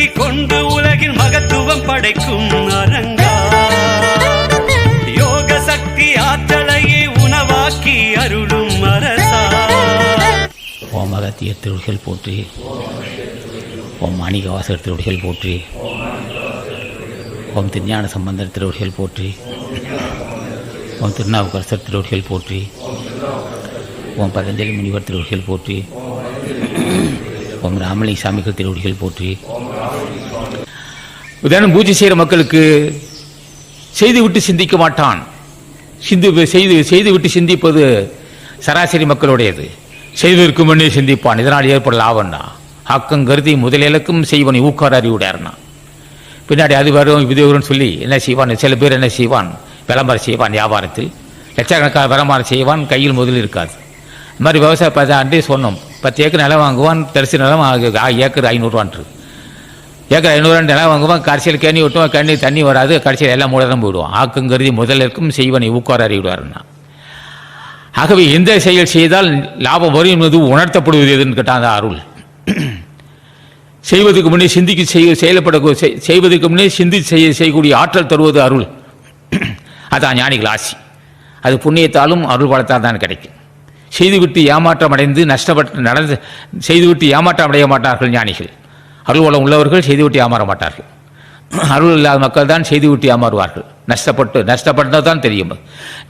சக்தி கொண்டு உலகில் மகத்துவம் படைக்கும் அரங்கா. யோக சக்தி ஆற்றலையே உணவாக்கி அருளும் அரசா. ஓம் அகத்திய திருவுகள் போற்றி. ஓம் மாணிகவாசகர் திருவுகள் போற்றி. ஓம் திருஞான சம்பந்தர் திருவுகள் போற்றி. ஓம் திருநாவுக்கரசர் திருவுகள் போற்றி. ஓம் பதஞ்சலி முனிவர் திருவுகள் போற்றி. ஓம் ராமலிங்க சாமிகள் திருவடிகள் போற்றி. தினம் பூஜை செய்கிற மக்களுக்கு செய்து விட்டு சிந்திக்க மாட்டான். சிந்து செய்து செய்து விட்டு சிந்திப்பது சராசரி மக்களுடையது. செய்திருக்கும் முன்னே சிந்திப்பான். இதனால் ஏற்பட லாபம்னா அக்கம் கருதி முதலிலக்கும் செய்வனை ஊக்கார் அறிவுடையார்னா பின்னாடி அது வரும் இது வரும்னு சொல்லி என்ன செய்வான்? சில பேர் என்ன செய்வான்? விளம்பரம் செய்வான் வியாபாரத்தில். லட்சக்கணக்கான விளம்பரம் செய்வான் கையில் முதல் இருக்காது. இந்த மாதிரி விவசாய பத்து அன்றே சொன்னோம். பத்து ஏக்கர் நிலம் வாங்குவான் தரிசு நிலம் ஏக்கர் ஐநூறுவான்ட்டு. ஏக்கர் ஐநூறுவா நிலம் வாங்குவோம். கடைசியில் கேணி விட்டுவான் கண்ணி தண்ணி வராது. கடைசியில் எல்லாம் மூடதான் போயிடுவோம். ஆக்குங்கிறது கருதி முதலிற்கும் செய்வனை ஊக்கார் அறிவிடுவார்னா ஆகவே எந்த செயல் செய்தால் லாபம் வரும் என்பது உணர்த்தப்படுவது எதுன்னு கேட்டால் அந்த அருள். செய்வதற்கு முன்னே சிந்திக்கு செய்ய செயல்பட செய்- செய்வதற்கு முன்னே சிந்தி செய்ய செய்யக்கூடிய ஆற்றல் தருவது அருள். அதான் ஞானிகள் ஆசி. அது புண்ணியத்தாலும் அருள் பலத்தால் தான் கிடைக்கும். செய்துவிட்டு ஏமாற்றம் அடைந்து நஷ்டப்பட்டு நடந்து செய்துவிட்டு ஏமாற்றம் அடைய மாட்டார்கள் ஞானிகள். அருள் வளம் உள்ளவர்கள் ஒட்டி அமற மாட்டார்கள். அருள் இல்லாத மக்கள் தான் செய்தி ஒட்டி ஏமாறுவார்கள் நஷ்டப்பட்டு நஷ்டப்பட்டது தான் தெரியும்.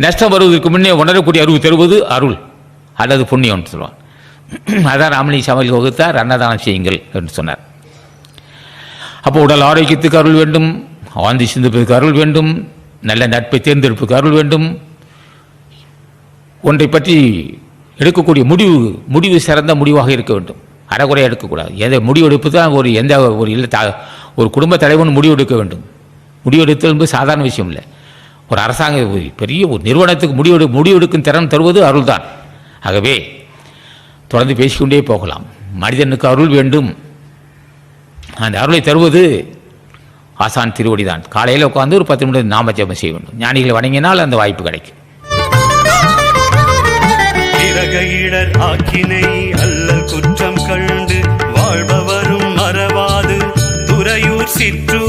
நஷ்டம் வருவதற்கு முன்னே உணரக்கூடிய அறிவு தருவது அருள் அல்லது புண்ணியம்னு சொல்லுவான் அதான் ராமலிங்க சமையல் வகுத்தார் அன்னதானம் செய்யுங்கள் என்று சொன்னார். அப்போ உடல் ஆரோக்கியத்துக்கு அருள் வேண்டும் ஆந்தி சிந்திப்பதற்கு அருள் வேண்டும் நல்ல நட்பை தேர்ந்தெடுப்புக்கு அருள் வேண்டும். ஒன்றை பற்றி எடுக்கக்கூடிய முடிவு முடிவு சிறந்த முடிவாக இருக்க வேண்டும். அறகுறை எடுக்கக்கூடாது. எந்த முடிவெடுப்பு தான் ஒரு எந்த ஒரு இல்லை த ஒரு குடும்ப தலைவன் முடிவெடுக்க வேண்டும். முடிவெடுத்தல் என்பது சாதாரண விஷயம் இல்லை. ஒரு அரசாங்க பெரிய ஒரு நிறுவனத்துக்கு முடிவெடு முடிவெடுக்கும் திறன் தருவது அருள்தான். ஆகவே தொடர்ந்து பேசிக்கொண்டே போகலாம். மனிதனுக்கு அருள் வேண்டும். அந்த அருளை தருவது ஆசான் திருவடி தான் காலையில் உட்காந்து ஒரு பத்து நிமிடம் நாம ஜெபம் செய்ய வேண்டும். ஞானிகளை வணங்கினால் அந்த வாய்ப்பு கிடைக்கும். கண்டு வாழ்பவரும் மறவாது துறையூர் சிற்று